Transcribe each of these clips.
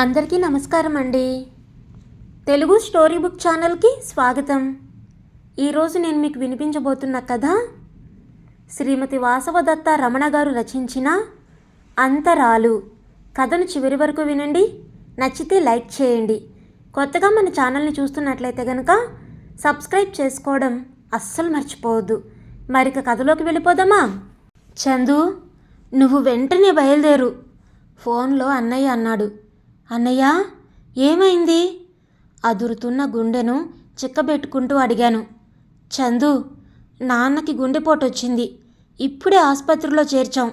అందరికీ నమస్కారం అండి. తెలుగు స్టోరీ బుక్ ఛానల్కి స్వాగతం. ఈరోజు నేను మీకు వినిపించబోతున్న కథ శ్రీమతి వాసవదత్త రమణ గారు రచించిన అంతరాలు. కథను చివరి వరకు వినండి నచ్చితే లైక్ చేయండి. కొత్తగా మన ఛానల్ని చూస్తున్నట్లయితే కనుక సబ్స్క్రైబ్ చేసుకోవడం అస్సలు మర్చిపోవద్దు. మరిక కథలోకి వెళ్ళిపోదామా? చందు నువ్వు వెంటనే బయలుదేరు. ఫోన్లో అన్నయ్య అన్నాడు. అన్నయ్య ఏమైంది? అదురుతున్న గుండెను చిక్కబెట్టుకుంటూ అడిగాను. చందు నాన్నకి గుండెపోటొచ్చింది. ఇప్పుడే ఆసుపత్రిలో చేర్చాం.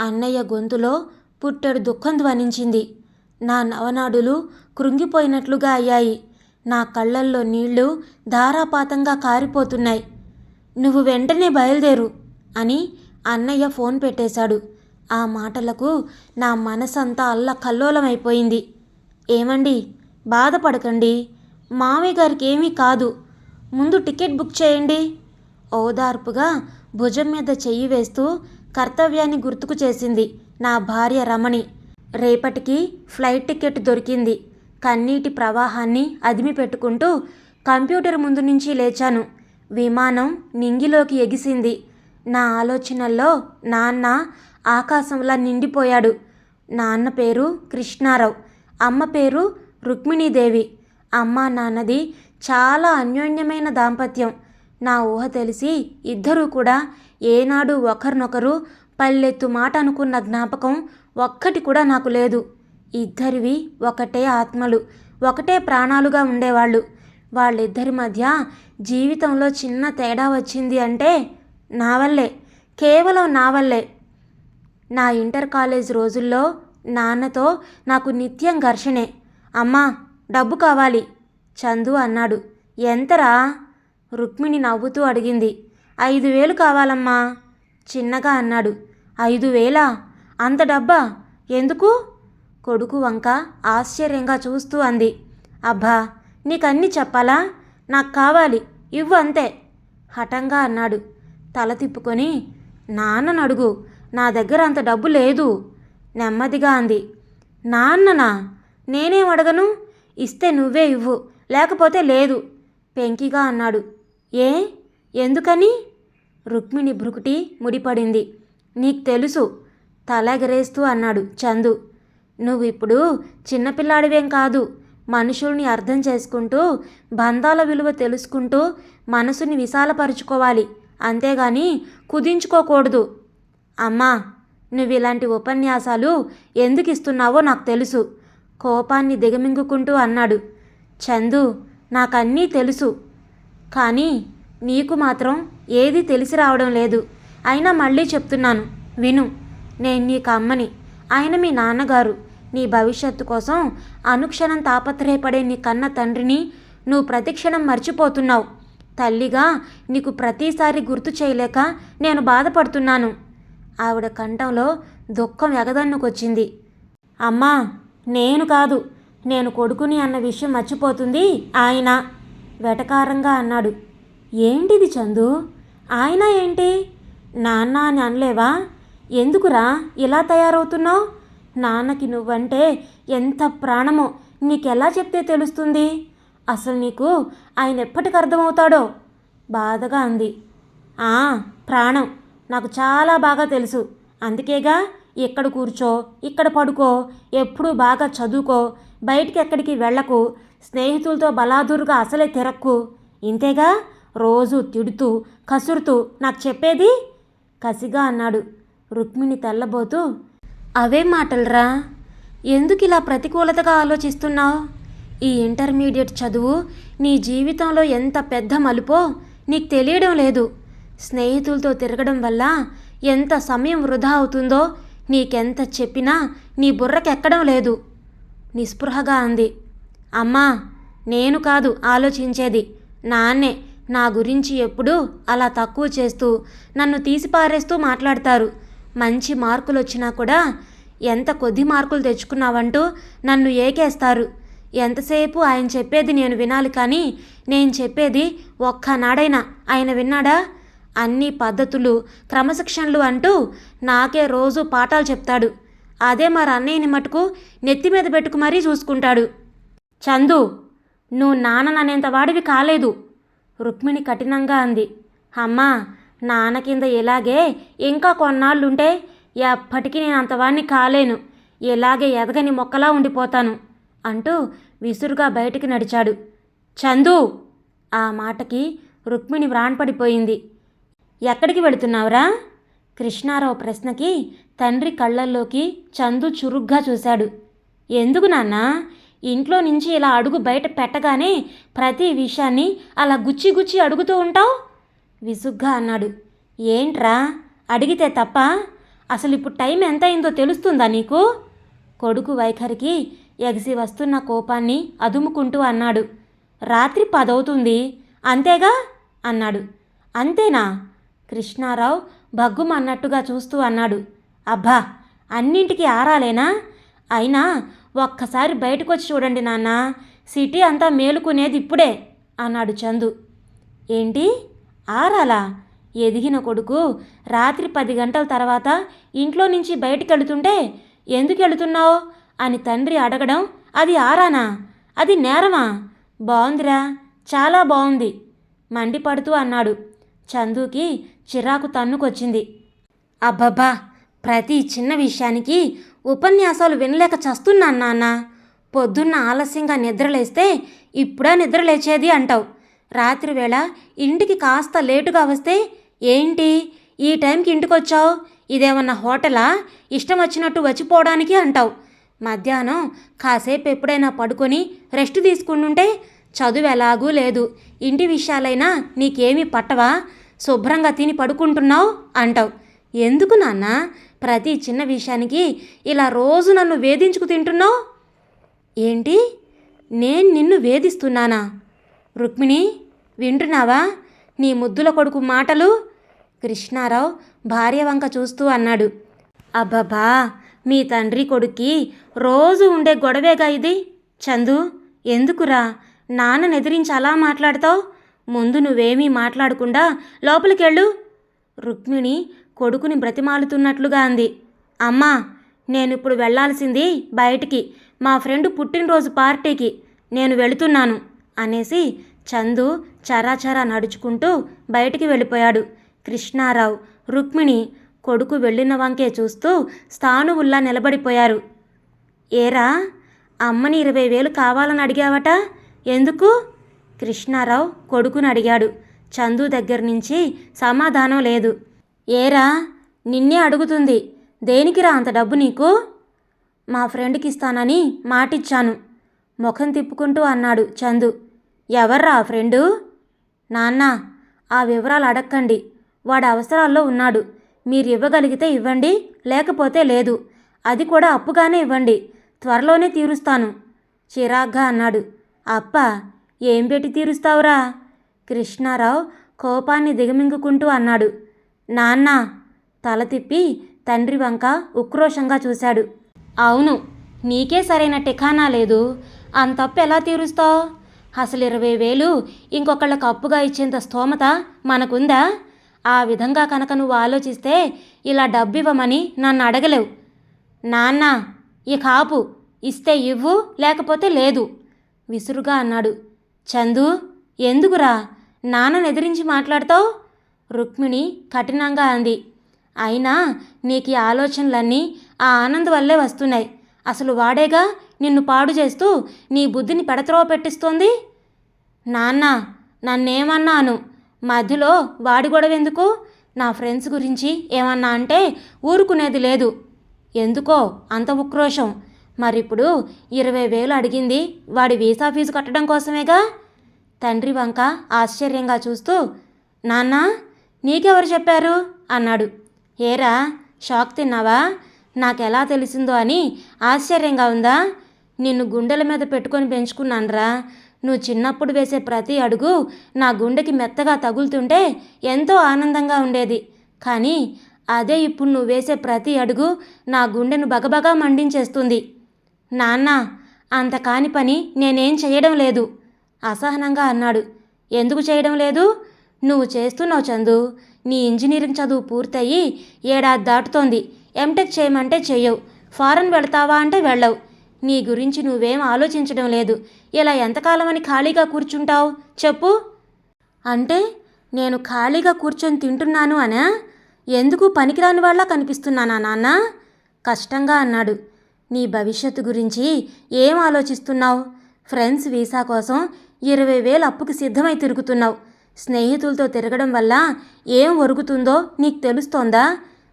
అన్నయ్య గొంతులో పుట్టెడు దుఃఖం ధ్వనించింది. నా నవనాడులు కృంగిపోయినట్లుగా అయ్యాయి. నా కళ్ళల్లో నీళ్ళు ధారాపాతంగా కారిపోతున్నాయి. నువ్వు వెంటనే బయలుదేరు అని అన్నయ్య ఫోన్ పెట్టేశాడు. ఆ మాటలకు నా మనసంతా అల్లకల్లోలమైపోయింది. ఏమండి? బాధపడకండి. మామయ్య గారికి ఏమీ కాదు. ముందు టికెట్ బుక్ చేయండి. ఓదార్పుగా భుజం మీద చెయ్యి వేస్తూ కర్తవ్యాన్ని గుర్తుకు చేసింది నా భార్య రమణి. రేపటికి ఫ్లైట్ టికెట్ దొరికింది. కన్నీటి ప్రవాహాన్ని అదిమి పెట్టుకుంటూ కంప్యూటర్ ముందు నుంచి లేచాను. విమానం నింగిలోకి ఎగిసింది. నా ఆలోచనల్లో నాన్న ఆకాశంలా నిండిపోయాడు. నాన్న పేరు కృష్ణారావు. అమ్మ పేరు రుక్మిణీదేవి. అమ్మ నాన్నది చాలా అన్యోన్యమైన దాంపత్యం. నా ఊహ తెలిసి ఇద్దరూ కూడా ఏనాడు ఒకరినొకరు పల్లెత్తు మాట అనుకున్న జ్ఞాపకం ఒక్కటి కూడా నాకు లేదు. ఇద్దరివి ఒకటే ఆత్మలు ఒకటే ప్రాణాలుగా ఉండేవాళ్ళు. వాళ్ళిద్దరి మధ్య జీవితంలో చిన్న తేడా వచ్చింది అంటే నా వల్లే కేవలం నా వల్లే. నా ఇంటర్ కాలేజ్ రోజుల్లో నాన్నతో నాకు నిత్యం ఘర్షణే. అమ్మా డబ్బు కావాలి చందు అన్నాడు. ఎంతరా? రుక్మిణి నవ్వుతూ అడిగింది. ఐదు వేలు కావాలమ్మా చిన్నగా అన్నాడు. ఐదు వేలా? అంత డబ్బా? ఎందుకు? కొడుకు వంక ఆశ్చర్యంగా చూస్తూ అంది. అబ్బా నీకన్నీ చెప్పాలా? నాకు కావాలి ఇవ్వు అంతే హఠంగా అన్నాడు. తల తిప్పుకొని నాన్నను అడుగు నా దగ్గర అంత డబ్బు లేదు నెమ్మదిగా అంది. నాన్ననా నేనేం అడగను? ఇస్తే నువ్వే ఇవ్వు లేకపోతే లేదు పెంకిగా అన్నాడు. ఏ? ఎందుకని? రుక్మిణి భృకుటి ముడిపడింది. నీకు తెలుసు తలగరేస్తూ అన్నాడు చందు. నువ్వు ఇప్పుడు చిన్నపిల్లాడివేం కాదు మనుషుల్ని అర్థం చేసుకుంటూ బంధాల విలువ తెలుసుకుంటూ మనసుని విశాలపరుచుకోవాలి. అంతేగాని కుదించుకోకూడదు. అమ్మా నువ్వు ఇలాంటి ఉపన్యాసాలు ఎందుకు ఇస్తున్నావో నాకు తెలుసు. కోపాన్ని దిగమింగుకుంటూ అన్నాడు. చందు నాకన్నీ తెలుసు. కానీ నీకు మాత్రం ఏది తెలిసి రావడం లేదు. అయినా మళ్ళీ చెప్తున్నాను. విను నేను నీకు అమ్మని. ఆయన మీ నాన్నగారు. నీ భవిష్యత్తు కోసం అనుక్షణం తాపత్రయపడే నీ కన్న తండ్రిని నువ్వు ప్రతిక్షణం మర్చిపోతున్నావు. తల్లిగా నీకు ప్రతిసారి గుర్తు చేయలేక నేను బాధపడుతున్నాను. ఆవిడ కంఠంలో దుఃఖం ఎగదన్నుకొచ్చింది. అమ్మా నేను కాదు నేను కొడుకుని అన్న విషయం మర్చిపోతుంది ఆయన వెటకారంగా అన్నాడు. ఏంటిది చందు? ఆయన ఏంటి? నాన్న అని అనలేవా? ఎందుకురా ఇలా తయారవుతున్నావు? నాన్నకి నువ్వంటే ఎంత ప్రాణమో నీకెలా చెప్తే తెలుస్తుంది? అసలు నీకు ఆయన ఎప్పటికి అర్థమవుతాడో బాధగా అంది. ఆ ప్రాణం. నాకు చాలా బాగా తెలుసు. అందుకేగా ఇక్కడ కూర్చో ఇక్కడ పడుకో ఎప్పుడూ బాగా చదువుకో బయటికి ఎక్కడికి వెళ్ళకు స్నేహితులతో బలాదురుగా అసలే తిరక్కు. ఇంతేగా రోజు తిడుతూ కసురుతూ నాకు చెప్పేది? కసిగా అన్నాడు రుక్మిణి తెల్లబోతూ. అవే మాటలరా ఎందుకు ఇలా ప్రతికూలతగా ఆలోచిస్తున్నావు? ఈ ఇంటర్మీడియట్ చదువు నీ జీవితంలో ఎంత పెద్ద మలుపో నీకు తెలియడం లేదు. స్నేహితులతో తిరగడం వల్ల ఎంత సమయం వృధా అవుతుందో నీకెంత చెప్పినా నీ బుర్రకెక్కడం లేదు. నిస్పృహగా అంది. అమ్మా నేను కాదు ఆలోచించేది. నాన్నే. నా గురించి ఎప్పుడూ అలా తక్కువ చేస్తూ నన్ను తీసిపారేస్తూ మాట్లాడతారు. మంచి మార్కులు వచ్చినా కూడా ఎంత కొద్ది మార్కులు తెచ్చుకున్నావంటూ నన్ను ఏకేస్తారు. ఎంతసేపు ఆయన చెప్పేది నేను వినాలి కానీ నేను చెప్పేది ఒక్కనాడైనా. ఆయన విన్నాడా? అన్ని పద్ధతులు క్రమశిక్షణలు అంటూ నాకే రోజు పాఠాలు చెప్తాడు. అదే మా అన్నయ్యని మటుకు నెత్తి మీద పెట్టుకు మరీ చూసుకుంటాడు. చందు నువ్వు నాన్నననేంత వాడివి కాలేదు రుక్మిణి కఠినంగా అంది. అమ్మా నాన్న కింద ఇలాగే ఇంకా కొన్నాళ్ళుంటే ఎప్పటికీ నేను అంతవాణ్ణి కాలేను ఇలాగే ఎదగని మొక్కలా ఉండిపోతాను అంటూ విసురుగా బయటికి నడిచాడు. చందు ఆ మాటకి రుక్మిణి వ్రాణపడిపోయింది. ఎక్కడికి వెళుతున్నావురా? కృష్ణారావు ప్రశ్నకి తండ్రి కళ్ళల్లోకి చందు చురుగ్గా చూశాడు. ఎందుకు నాన్న? ఇంట్లో నుంచి ఇలా అడుగు బయట పెట్టగానే ప్రతి విషయాన్ని అలా గుచ్చి గుచ్చి అడుగుతూ ఉంటావు? విసుగ్గా అన్నాడు. ఏంట్రా? అడిగితే తప్ప? అసలు ఇప్పుడు టైం ఎంత అయిందో తెలుస్తుందా నీకు? కొడుకు వైఖరికి ఎగిసి వస్తున్న కోపాన్ని అదుముకుంటూ అన్నాడు. రాత్రి పదవుతుంది. అంతేగా? అన్నాడు. అంతేనా? కృష్ణారావు భగ్గుమన్నట్టుగా చూస్తూ అన్నాడు. అబ్బా అన్నింటికి ఆరాలేనా? అయినా ఒక్కసారి బయటకొచ్చి చూడండి నాన్న సిటీ అంతా మేలుకునేది ఇప్పుడే అన్నాడు చందు. ఏంటి? ఆరాలా? ఎదిగిన కొడుకు రాత్రి పది గంటల తర్వాత ఇంట్లో నుంచి బయటికి ఎందుకెళుతున్నావు? ఎందుకు వెళుతున్నావు అని తండ్రి అడగడం అది ఆరానా? అది నేరమా? బాగుందిరా చాలా బాగుంది మండిపడుతూ అన్నాడు. చందుకి చిరాకు తన్నుకొచ్చింది. అబ్బబ్బా ప్రతి చిన్న విషయానికి ఉపన్యాసాలు వినలేక చస్తున్నాను నాన్న. పొద్దున్న ఆలస్యంగా నిద్రలేస్తే ఇప్పుడా నిద్రలేచేది అంటావు. రాత్రివేళ ఇంటికి కాస్త లేటుగా వస్తే ఏంటి? ఈ టైంకి ఇంటికి వచ్చావు ఇదేమన్నా హోటలా? ఇష్టం వచ్చినట్టు వచ్చిపోవడానికి అంటావు. మధ్యాహ్నం కాసేపు ఎప్పుడైనా పడుకొని రెస్ట్ తీసుకుంటుంటే చదువు ఎలాగూ లేదు. ఇంటి విషయాలైనా నీకేమీ పట్టవా? శుభ్రంగా తిని పడుకుంటున్నావు అంటావు. ఎందుకు నాన్న? ప్రతి చిన్న విషయానికి ఇలా రోజు నన్ను వేధించుకు తింటున్నావు? ఏంటి? నేను నిన్ను వేధిస్తున్నానా? రుక్మిణి వింటున్నావా? నీ ముద్దుల కొడుకు మాటలు? కృష్ణారావు భార్య వంక చూస్తూ అన్నాడు. అబ్బబ్బా! మీ తండ్రి కొడుక్కి రోజు ఉండే గొడవేగా ఇది? చందు ఎందుకురా? నాన్న ఎదిరించి అలా మాట్లాడతావు? ముందు నువ్వేమీ మాట్లాడకుండా లోపలికెళ్ళు. రుక్మిణి కొడుకుని బ్రతిమాలుతున్నట్లుగా అంది. అమ్మా నేను ఇప్పుడు వెళ్ళాల్సింది బయటికి. మా ఫ్రెండ్ పుట్టినరోజు పార్టీకి. నేను వెళుతున్నాను అనేసి చందు చరాచరా నడుచుకుంటూ బయటికి వెళ్ళిపోయాడు. కృష్ణారావు రుక్మిణి కొడుకు వెళ్ళిన వంకే చూస్తూ స్థానువుల్లా నిలబడిపోయారు. ఏరా అమ్మని ఇరవై వేలు కావాలని అడిగావట? ఎందుకు? కృష్ణారావు కొడుకుని అడిగాడు. చందు దగ్గర నుంచి సమాధానం లేదు. ఏరా నిన్నే అడుగుతుంది. దేనికిరా అంత డబ్బు నీకు? మా ఫ్రెండ్కి ఇస్తానని మాటిచ్చాను. ముఖం తిప్పుకుంటూ అన్నాడు చందు. ఎవర్రా ఆ ఫ్రెండు? నాన్న ఆ వివరాలు అడక్కండి. వాడి అవసరాల్లో ఉన్నాడు. మీరు ఇవ్వగలిగితే ఇవ్వండి లేకపోతే లేదు. అది కూడా అప్పుగానే ఇవ్వండి. త్వరలోనే తీరుస్తాను. చిరాగ్గా అన్నాడు. అప్ప ఏం పెట్టి తీరుస్తావురా? కృష్ణారావు కోపాన్ని దిగమింగుకుంటూ అన్నాడు. నాన్న తల తిప్పి తండ్రి వంక ఉక్రోషంగా చూశాడు. అవును నీకే సరైన టికానా లేదు. అంతప్పు ఎలా తీరుస్తావు? అసలు ఇరవై వేలు ఇంకొకళ్ళకు అప్పుగా ఇచ్చేంత స్తోమత మనకుందా? ఆ విధంగా కనుక నువ్వు ఆలోచిస్తే ఇలా డబ్బు ఇవ్వమని నన్ను అడగలేవు. నాన్న ఇక ఆపు. ఇస్తే ఇవ్వు లేకపోతే లేదు. విసురుగా అన్నాడు. చందు ఎందుకురా? నాన్నను ఎదిరించి మాట్లాడతావు? రుక్మిణి కఠినంగా అంది. అయినా నీకు ఈ ఆలోచనలన్నీ ఆ ఆనంద్ వల్లే వస్తున్నాయి. అసలు వాడేగా నిన్ను పాడు చేస్తూ నీ బుద్ధిని పెడత్రోవ పెట్టిస్తోంది? నాన్న నన్నేమన్నాను? మధ్యలో వాడి గొడవ ఎందుకు? నా ఫ్రెండ్స్ గురించి ఏమన్నా అంటే ఊరుకునేది లేదు. ఎందుకో అంత ఉక్రోషం. మరిప్పుడు ఇరవై వేలు అడిగింది. వాడి వీసా ఫీజు కట్టడం కోసమేగా? తండ్రి వంక ఆశ్చర్యంగా చూస్తూ నాన్న నీకెవరు చెప్పారు? అన్నాడు. ఏరా షాక్ తిన్నావా? నాకెలా తెలిసిందో అని ఆశ్చర్యంగా ఉందా? నిన్ను గుండెల మీద పెట్టుకొని పెంచుకున్నానురా. నువ్వు చిన్నప్పుడు వేసే ప్రతి అడుగు నా గుండెకి మెత్తగా తగులుతుంటే ఎంతో ఆనందంగా ఉండేది. కానీ అదే ఇప్పుడు నువ్వు వేసే ప్రతి అడుగు నా గుండెను బగబగా మండించేస్తుంది. నాన్న అంత కాని పని నేనేం చేయడం లేదు. అసహనంగా అన్నాడు. ఎందుకు చేయడం లేదు? నువ్వు చేస్తున్నావు చందు. నీ ఇంజనీరింగ్ చదువు పూర్తయి ఏడాది దాటుతోంది. ఎంటెక్ చేయమంటే చెయ్యవు. ఫారెన్ వెళతావా అంటే వెళ్ళవు. నీ గురించి నువ్వేం ఆలోచించడం లేదు. ఇలా ఎంతకాలమని ఖాళీగా కూర్చుంటావు? చెప్పు. అంటే నేను ఖాళీగా కూర్చొని తింటున్నాను అనా? ఎందుకు పనికిరాని వాళ్ళ కనిపిస్తున్నానా నాన్న? కష్టంగా అన్నాడు. నీ భవిష్యత్తు గురించి ఏం ఆలోచిస్తున్నావు? ఫ్రెండ్స్ వీసా కోసం ఇరవై వేలు అప్పుకి సిద్ధమై తిరుగుతున్నావు. స్నేహితులతో తిరగడం వల్ల ఏం ఒరుగుతుందో నీకు తెలుస్తోందా?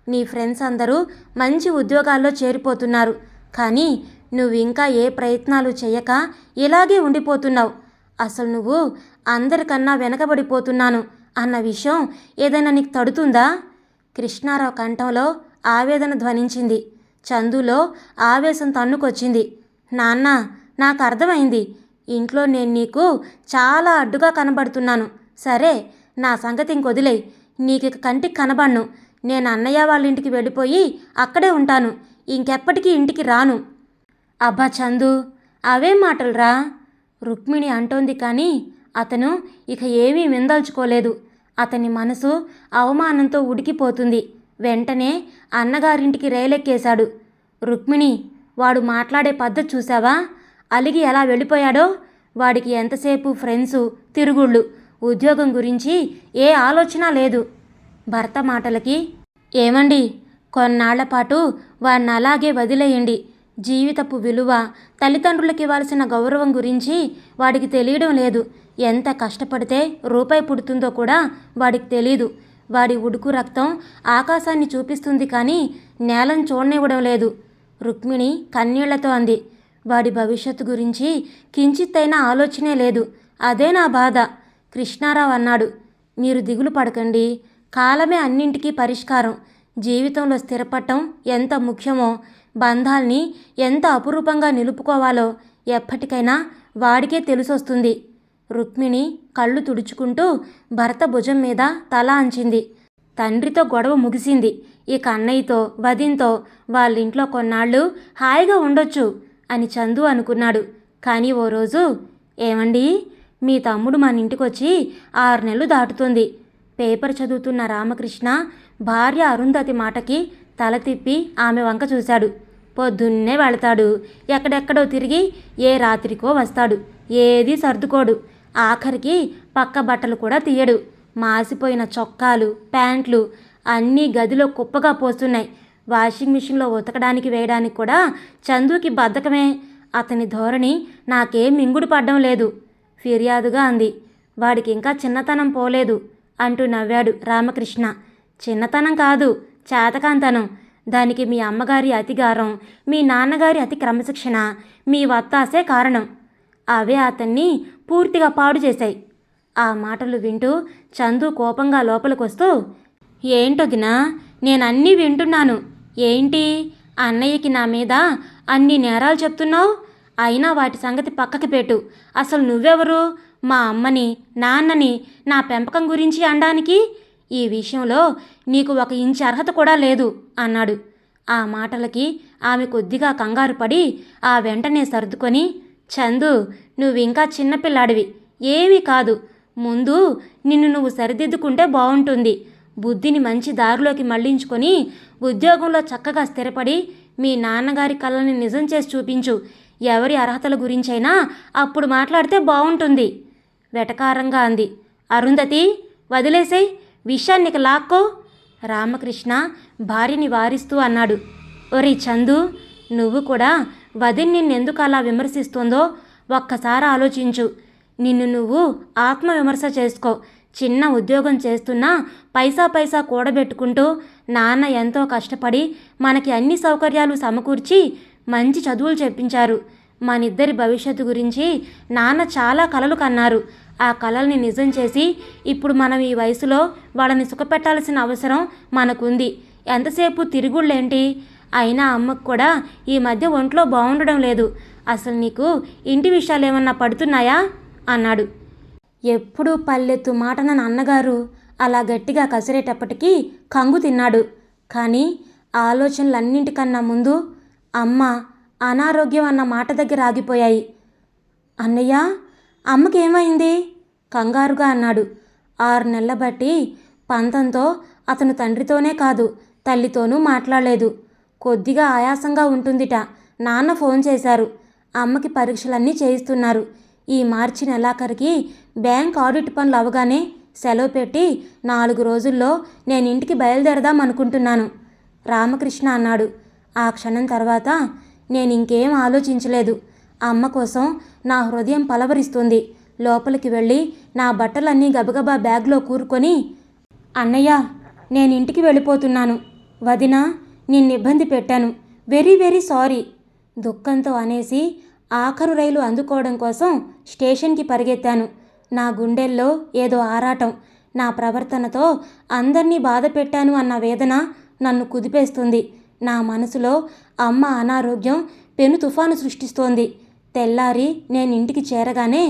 నీ ఫ్రెండ్స్ అందరూ మంచి ఉద్యోగాల్లో చేరిపోతున్నారు. కానీ నువ్వు ఇంకా ఏ ప్రయత్నాలు చేయక ఇలాగే ఉండిపోతున్నావు. అసలు నువ్వు అందరికన్నా వెనకబడిపోతున్నాను అన్న విషయం ఏదైనా నీకు తడుతుందా? కృష్ణారావు కంఠంలో ఆవేదన ధ్వనించింది. చందులో ఆవేశం తన్నుకొచ్చింది. నాన్న నాకు అర్థమైంది ఇంట్లో నేను నీకు చాలా అడ్డుగా కనబడుతున్నాను. సరే నా సంగతి ఇంకొదిలేయి నీకు ఇక కంటికి కనబడను. నేను అన్నయ్య వాళ్ళ ఇంటికి వెళ్ళిపోయి అక్కడే ఉంటాను. ఇంకెప్పటికీ ఇంటికి రాను. అబ్బా చందు అవే మాటలురా రుక్మిణి అంటోంది కానీ అతను ఇక ఏమీ విందల్చుకోలేదు. అతని మనసు అవమానంతో ఉడికిపోతుంది. వెంటనే అన్నగారింటికి రైలెక్కేశాడు. రుక్మిణి వాడు మాట్లాడే పద్ధతి చూసావా అలిగి ఎలా వెళ్ళిపోయాడో? వాడికి ఎంతసేపు ఫ్రెండ్సు తిరుగుళ్ళు ఉద్యోగం గురించి ఏ ఆలోచన లేదు. భర్త మాటలకి ఏమండి? కొన్నాళ్ళ పాటు వాడిని అలాగే వదిలేయండి. జీవితపు విలువ తల్లిదండ్రులకు ఇవ్వాల్సిన గౌరవం గురించి వాడికి తెలియడం లేదు. ఎంత కష్టపడితే రూపాయి పుడుతుందో కూడా వాడికి తెలీదు. వాడి ఉడుకు రక్తం ఆకాశాన్ని చూపిస్తుంది కానీ నేలను చూడనివ్వడం లేదు. రుక్మిణి కన్నీళ్ళతో అంది. వాడి భవిష్యత్తు గురించి కించిత్తైనా ఆలోచనే లేదు. అదే నా బాధ కృష్ణారావు అన్నాడు. మీరు దిగులు పడకండి. కాలమే అన్నింటికీ పరిష్కారం. జీవితంలో స్థిరపడటం ఎంత ముఖ్యమో బంధాల్ని ఎంత అపురూపంగా నిలుపుకోవాలో ఎప్పటికైనా వాడికే తెలిసొస్తుంది. రుక్మిణి కళ్ళు తుడుచుకుంటూ భర్త భుజం మీద తల అంచింది. తండ్రితో గొడవ ముగిసింది. ఇక అన్నయ్యతో వదిన్తో వాళ్ళింట్లో కొన్నాళ్ళు హాయిగా ఉండొచ్చు అని చందు అనుకున్నాడు. కానీ ఓ రోజు ఏమండి మీ తమ్ముడు మన ఇంటికొచ్చి ఆరు నెలలు దాటుతుంది. పేపర్ చదువుతున్న రామకృష్ణ భార్య అరుంధతి మాటకి తల తిప్పి ఆమె వంక చూశాడు. పొద్దున్నే వెళతాడు. ఎక్కడెక్కడో తిరిగి ఏ రాత్రికో వస్తాడు. ఏదీ సర్దుకోడు. ఆఖరికి పక్క బట్టలు కూడా తీయడు. మాసిపోయిన చొక్కాలు ప్యాంట్లు అన్నీ గదిలో కుప్పగా పోస్తున్నాయి. వాషింగ్ మిషన్లో ఉతకడానికి వేయడానికి కూడా చందుకి బద్ధకమే. అతని ధోరణి నాకేం మింగుడు పడ్డం లేదు. ఫిర్యాదుగా అంది. వాడికి ఇంకా చిన్నతనం పోలేదు అంటూ నవ్వాడు రామకృష్ణ. చిన్నతనం కాదు చేతకాంతనం. దానికి మీ అమ్మగారి అతిగారం మీ నాన్నగారి అతి క్రమశిక్షణ మీ వత్తాసే కారణం. అవే అతన్ని పూర్తిగా పాడు చేశాయి. ఆ మాటలు వింటూ చందు కోపంగా లోపలికొస్తూ ఏంటొదినా నేనన్నీ వింటున్నాను. ఏంటి? అన్నయ్యకి నా మీద అన్ని నేరాలు చెప్తున్నావు? అయినా వాటి సంగతి పక్కకి పెట్టు. అసలు నువ్వెవరు? మా అమ్మని నాన్నని నా పెంపకం గురించి అనడానికి? ఈ విషయంలో నీకు ఒక ఇంచు అర్హత కూడా లేదు అన్నాడు. ఆ మాటలకి ఆమె కొద్దిగా కంగారు పడి ఆ వెంటనే సర్దుకొని చందు నువ్వింకా చిన్నపిల్లాడివి ఏమీ కాదు. ముందు నిన్ను నువ్వు సరిదిద్దుకుంటే బాగుంటుంది బుద్ధిని మంచి దారిలోకి మళ్ళించుకొని ఉద్యోగంలో చక్కగా స్థిరపడి మీ నాన్నగారి కళ్ళని నిజం చేసి చూపించు. ఎవరి అర్హతల గురించైనా అప్పుడు మాట్లాడితే బాగుంటుంది వెటకారంగా అంది. అరుంధతి వదిలేసేయ్. విషయాన్నికి లాక్కో. రామకృష్ణ భార్యని వారిస్తూ అన్నాడు. ఒరే చందు నువ్వు కూడా వదిన్ నిన్నెందుకు అలా విమర్శిస్తుందో ఒక్కసారి ఆలోచించు. నిన్ను నువ్వు ఆత్మవిమర్శ చేసుకో. చిన్న ఉద్యోగం చేస్తున్నా పైసా పైసా కూడబెట్టుకుంటూ నాన్న ఎంతో కష్టపడి మనకి అన్ని సౌకర్యాలు సమకూర్చి మంచి చదువులు చెప్పించారు. మనిద్దరి భవిష్యత్తు గురించి నాన్న చాలా కలలు కన్నారు. ఆ కలల్ని నిజం చేసి ఇప్పుడు మనం ఈ వయసులో వాళ్ళని సుఖపెట్టాల్సిన అవసరం మనకుంది. ఎంతసేపు తిరుగుళ్ళేంటి? అయినా అమ్మకు కూడా ఈ మధ్య ఒంట్లో బాగుండడం లేదు. అసలు నీకు ఇంటి విషయాలు ఏమన్నా పడుతున్నాయా? అన్నాడు. ఎప్పుడూ పల్లెత్తు మాటన నాన్నగారు అలా గట్టిగా కసిరేటప్పటికీ కంగు తిన్నాడు. కానీ ఆలోచనలన్నింటికన్నా ముందు అమ్మ అనారోగ్యం అన్న మాట దగ్గర ఆగిపోయాయి. అన్నయ్య అమ్మకేమైంది? కంగారుగా అన్నాడు. ఆరు నెలల బట్టి పంతంతో అతను తండ్రితోనే కాదు తల్లితోనూ మాట్లాడలేదు. కొద్దిగా ఆయాసంగా ఉంటుందిట. నాన్న ఫోన్ చేశారు. అమ్మకి పరీక్షలన్నీ చేయిస్తున్నారు. ఈ మార్చి నెలాఖరికి బ్యాంక్ ఆడిట్ పనులు అవగానే సెలవు పెట్టి నాలుగు రోజుల్లో నేను ఇంటికి బయలుదేరదాం అనుకుంటున్నాను. రామకృష్ణ అన్నాడు. ఆ క్షణం తర్వాత నేను ఇంకేం ఆలోచించలేదు. అమ్మ కోసం నా హృదయం పలవరిస్తుంది. లోపలికి వెళ్ళి నా బట్టలన్నీ గబగబా బ్యాగ్లో కూరుకొని అన్నయ్య నేను ఇంటికి వెళ్ళిపోతున్నాను. వదినా నిన్ను ఇబ్బంది పెట్టాను. Very very sorry. దుఃఖంతో అనేసి ఆఖరు రైలు అందుకోవడం కోసం స్టేషన్కి పరిగెత్తాను. నా గుండెల్లో ఏదో ఆరాటం. నా ప్రవర్తనతో అందరినీ బాధ పెట్టాను అన్న వేదన నన్ను కుదిపేస్తుంది. నా మనసులో అమ్మ అనారోగ్యం పెను తుఫాను సృష్టిస్తోంది. తెల్లారి నేను ఇంటికి చేరగానే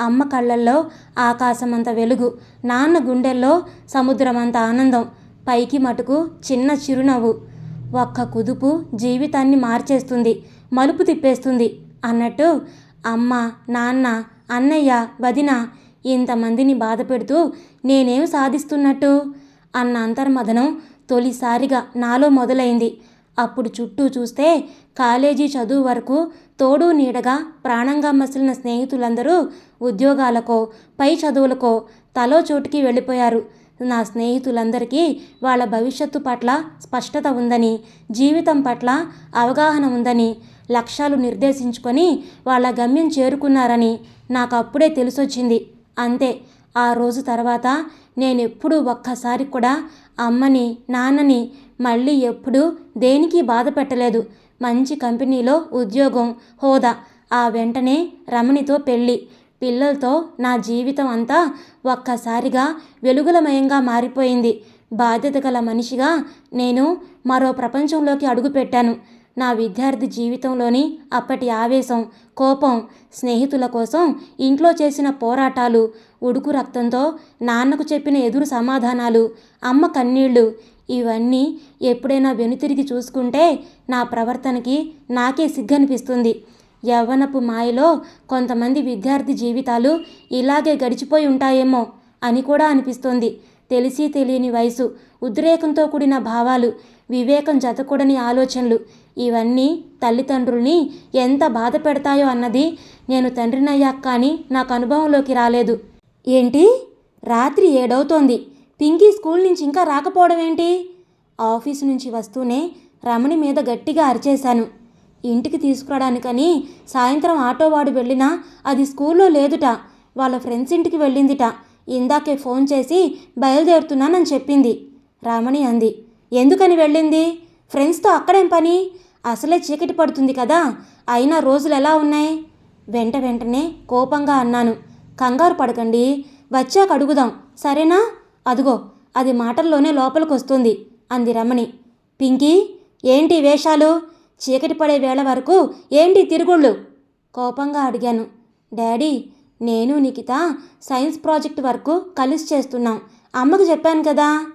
అమ్మ కళ్ళల్లో ఆకాశమంత వెలుగు నాన్న గుండెల్లో సముద్రమంత ఆనందం. పైకి మటుకు చిన్న చిరునవ్వు. ఒక్క కుదుపు జీవితాన్ని మార్చేస్తుంది మలుపు తిప్పేస్తుంది అన్నట్టు అమ్మ నాన్న అన్నయ్య వదిన ఇంతమందిని బాధ పెడుతూ నేనేం సాధిస్తున్నట్టు అన్న అంతర్మదనం తొలిసారిగా నాలో మొదలైంది. అప్పుడు చుట్టూ చూస్తే కాలేజీ చదువు వరకు తోడు నీడగా ప్రాణంగా మసిలిన స్నేహితులందరూ ఉద్యోగాలకో పై చదువులకో తలో చోటుకి వెళ్ళిపోయారు. నా స్నేహితులందరికీ వాళ్ళ భవిష్యత్తు పట్ల స్పష్టత ఉందని జీవితం పట్ల అవగాహన ఉందని లక్ష్యాలు నిర్దేశించుకొని వాళ్ళ గమ్యం చేరుకున్నారని నాకు అప్పుడే తెలిసొచ్చింది. అంతే. ఆ రోజు తర్వాత నేను ఎప్పుడూ ఒక్కసారి కూడా అమ్మని నాన్నని మళ్ళీ ఎప్పుడూ దేనికి బాధ పెట్టలేదు మంచి కంపెనీలో ఉద్యోగం హోదా. ఆ వెంటనే రమణితో పెళ్ళి. పిల్లలతో నా జీవితం అంతా ఒక్కసారిగా వెలుగులమయంగా మారిపోయింది. బాధ్యత గల మనిషిగా నేను మరో ప్రపంచంలోకి అడుగుపెట్టాను. నా విద్యార్థి జీవితంలోని అప్పటి ఆవేశం కోపం స్నేహితుల కోసం ఇంట్లో చేసిన పోరాటాలు ఉడుకు రక్తంతో నాన్నకు చెప్పిన ఎదురు సమాధానాలు అమ్మ కన్నీళ్ళు ఇవన్నీ ఎప్పుడైనా వెనుతిరిగి చూసుకుంటే నా ప్రవర్తనకి నాకే సిగ్గనిపిస్తుంది. యవ్వనపు మాయలో కొంతమంది విద్యార్థి జీవితాలు ఇలాగే గడిచిపోయి ఉంటాయేమో అని కూడా అనిపిస్తోంది. తెలిసి తెలియని వయసు ఉద్రేకంతో కూడిన భావాలు వివేకం జతకూడని ఆలోచనలు ఇవన్నీ తల్లిదండ్రుల్ని ఎంత బాధ పెడతాయో అన్నది నేను తండ్రినయ్యాక కానీ నాకు అనుభవంలోకి రాలేదు. ఏంటి? రాత్రి ఏడవుతోంది. పింకీ స్కూల్ నుంచి ఇంకా రాకపోవడం ఏంటి ఆఫీసు నుంచి వస్తూనే రమణి మీద గట్టిగా అరిచేశాను. ఇంటికి తీసుకురావడానికని సాయంత్రం ఆటో వాడు వెళ్ళినా అది స్కూల్లో లేదుట. వాళ్ళ ఫ్రెండ్స్ ఇంటికి వెళ్ళిందిట. ఇందాకే ఫోన్ చేసి బయలుదేరుతున్నానని చెప్పింది. రమణి అంది ఎందుకని వెళ్ళింది? ఫ్రెండ్స్తో అక్కడేం పని? అసలే చీకటి పడుతుంది కదా. అయినా రోజులు ఎలా ఉన్నాయి? వెంట వెంటనే కోపంగా అన్నాను కంగారు పడకండి. వచ్చాక అడుగుదాం. సరేనా? అదిగో అది మాటల్లోనే లోపలికి వస్తుంది అంది రమణి. పింకీ ఏంటి వేషాలు? చీకటి పడే వేళ వరకు ఏంటి తిరుగుళ్ళు? కోపంగా అడిగాను. డాడీ నేను నిఖిత సైన్స్ ప్రాజెక్ట్ వరకు కలిసి చేస్తున్నాం. అమ్మకు చెప్పాను కదా?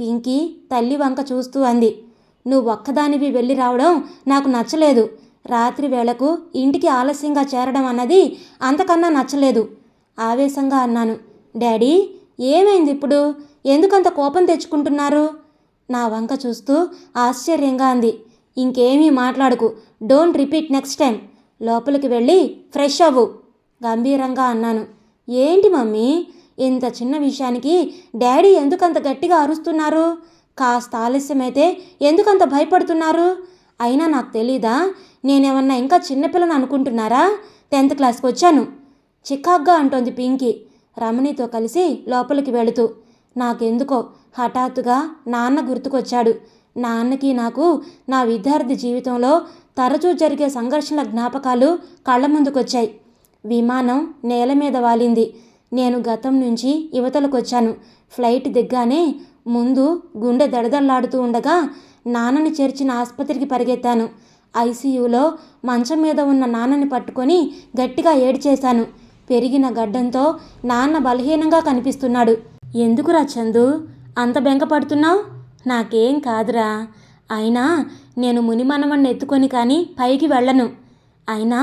పింకీ తల్లి వంక చూస్తూ అంది. నువ్వు ఒక్కదానివి వెళ్ళి రావడం నాకు నచ్చలేదు. రాత్రి వేళకు ఇంటికి ఆలస్యంగా చేరడం అన్నది అంతకన్నా నచ్చలేదు. ఆవేశంగా అన్నాను. డాడీ ఏమైంది ఇప్పుడు? ఎందుకంత కోపం తెచ్చుకుంటున్నారు? నా వంక చూస్తూ ఆశ్చర్యంగా అంది. ఇంకేమీ మాట్లాడుకు. Don't repeat next time. లోపలికి వెళ్ళి ఫ్రెష్ అవ్వు. గంభీరంగా అన్నాను. ఏంటి మమ్మీ? ఇంత చిన్న విషయానికి డాడీ ఎందుకంత గట్టిగా అరుస్తున్నారు? కాస్త ఆలస్యమైతే ఎందుకంత భయపడుతున్నారు? అయినా నాకు తెలీదా? నేనేమన్నా ఇంకా చిన్నపిల్లని అనుకుంటున్నారా? టెన్త్ క్లాస్కి వచ్చాను. చికాగ్గా అంటోంది పింకీ. రమణితో కలిసి లోపలికి వెళుతూ. నాకెందుకో? హఠాత్తుగా నాన్న గుర్తుకొచ్చాడు. నాన్నకి నాకు నా విద్యార్థి జీవితంలో తరచూ జరిగే సంఘర్షణల జ్ఞాపకాలు కళ్ళ ముందుకొచ్చాయి. విమానం నేల మీద వాలింది. నేను గతం నుంచి యువతలకొచ్చాను ఫ్లైట్ దిగ్గానే ముందు గుండె దడదల్లాడుతూ ఉండగా నాన్నని చేర్చిన ఆసుపత్రికి పరిగెత్తాను. ఐసీయూలో మంచం మీద ఉన్న నాన్నని పట్టుకొని గట్టిగా ఏడ్చేశాను. పెరిగిన గడ్డంతో నాన్న బలహీనంగా కనిపిస్తున్నాడు. ఎందుకురా చందు? అంత బెంగపడుతున్నావు? నాకేం కాదురా. అయినా నేను మునిమనవణ్ణి ఎత్తుకొని కానీ పైకి వెళ్ళను. అయినా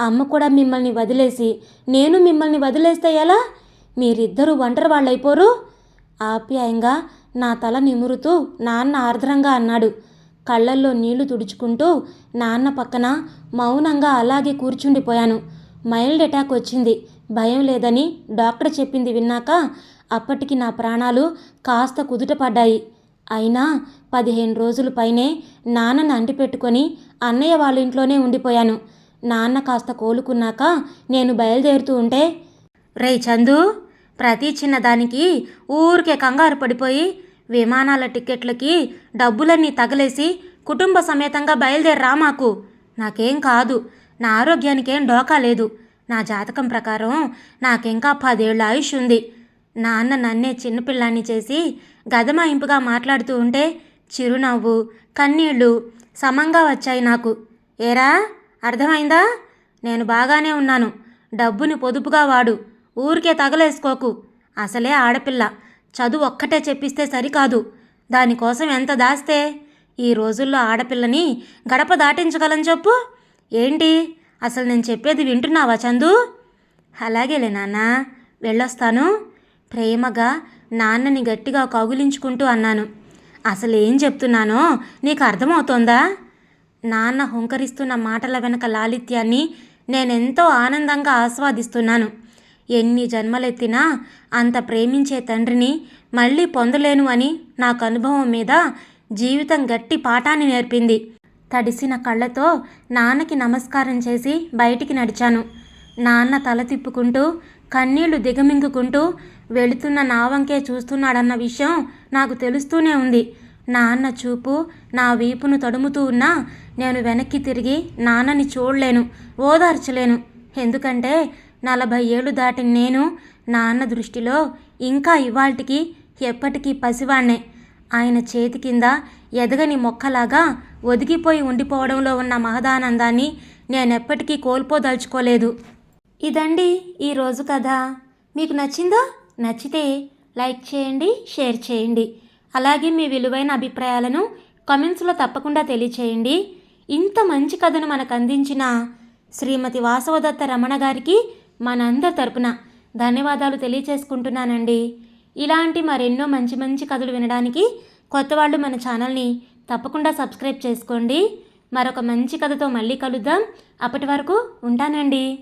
అమ్మ కూడా మిమ్మల్ని వదిలేసి నేను మిమ్మల్ని వదిలేస్తే ఎలా? మీరిద్దరూ ఒంటరి వాళ్ళైపోరు? ఆప్యాయంగా నా తల నిమురుతూ నాన్న ఆర్ద్రంగా అన్నాడు. కళ్ళల్లో నీళ్ళు తుడుచుకుంటూ నాన్న పక్కన మౌనంగా అలాగే కూర్చుండిపోయాను. మైల్డ్ అటాక్ వచ్చింది. భయం లేదని డాక్టర్ చెప్పింది విన్నాక అప్పటికి నా ప్రాణాలు కాస్త కుదుట పడ్డాయి అయినా పదిహేను రోజుల పైనే నాన్నను అంటిపెట్టుకొని అన్నయ్య వాళ్ళ ఇంట్లోనే ఉండిపోయాను. నాన్న కాస్త కోలుకున్నాక నేను బయలుదేరుతూ ఉంటే రే చందు ప్రతి చిన్నదానికి ఊరికే కంగారు పడిపోయి విమానాల టిక్కెట్లకి డబ్బులన్నీ తగలేసి కుటుంబ సమేతంగా బయలుదేరరా మాకు. నాకేం కాదు నా ఆరోగ్యానికేం డోకా లేదు. నా జాతకం ప్రకారం నాకింకా పదేళ్ళ ఆయుష్ ఉంది. నాన్న నన్నే చిన్నపిల్లాన్ని చేసి గదమాయింపుగా మాట్లాడుతూ ఉంటే చిరునవ్వు కన్నీళ్ళు సమంగా వచ్చాయి నాకు. ఏరా అర్థమైందా? నేను బాగానే ఉన్నాను. డబ్బుని పొదుపుగా వాడు. ఊరికే తగలేసుకోకు. అసలే ఆడపిల్ల. చదువు ఒక్కటే చెప్పిస్తే సరికాదు. దానికోసం ఎంత దాస్తే? ఈ రోజుల్లో ఆడపిల్లని గడప దాటించగలని చెప్పు. ఏంటి? అసలు నేను చెప్పేది వింటున్నావా చందు? అలాగేలే నాన్న. వెళ్ళొస్తాను. ప్రేమగా నాన్నని గట్టిగా కౌగిలించుకుంటూ అన్నాను. అసలేం చెప్తున్నానో నీకు అర్థమవుతోందా? నాన్న హుంకరిస్తున్న మాటల వెనక లాలిత్యాన్ని నేనెంతో ఆనందంగా ఆస్వాదిస్తున్నాను. ఎన్ని జన్మలెత్తినా అంత ప్రేమించే తండ్రిని మళ్ళీ పొందలేను అని నాకు అనుభవం మీద జీవితం గట్టి పాఠాన్ని నేర్పింది. తడిసిన కళ్ళతో నాన్నకి నమస్కారం చేసి బయటికి నడిచాను. నాన్న తల తిప్పుకుంటూ కన్నీళ్ళు దిగమింగుకుంటూ వెళుతున్న నావంకే చూస్తున్నాడన్న విషయం నాకు తెలుస్తూనే ఉంది. నాన్న చూపు నా వీపును తడుముతూ ఉన్నా నేను వెనక్కి తిరిగి నాన్నని చూడలేను ఓదార్చలేను. ఎందుకంటే నలభై ఏళ్ళు దాటిన నేను నాన్న దృష్టిలో ఇంకా ఇవాల్టికి ఎప్పటికీ పసివాణ్ణే. ఆయన చేతి కింద ఎదగని మొక్కలాగా ఒదిగిపోయి ఉండిపోవడంలో ఉన్న మహదానందాన్ని నేనెప్పటికీ కోల్పోదలుచుకోలేదు. ఇదండి ఈరోజు కథ. మీకు నచ్చిందా? నచ్చితే లైక్ చేయండి షేర్ చేయండి. అలాగే మీ విలువైన అభిప్రాయాలను కమెంట్స్లో తప్పకుండా తెలియచేయండి. ఇంత మంచి కథను మనకు అందించిన శ్రీమతి వాసవదత్త రమణ గారికి మనందరి తరపున ధన్యవాదాలు తెలియచేసుకుంటున్నానండి. ఇలాంటి మరెన్నో మంచి మంచి కథలు వినడానికి కొత్త వాళ్ళు మన ఛానల్ని తప్పకుండా సబ్స్క్రైబ్ చేసుకోండి. మరొక మంచి కథతో మళ్ళీ కలుద్దాం. అప్పటి వరకు ఉంటానండి.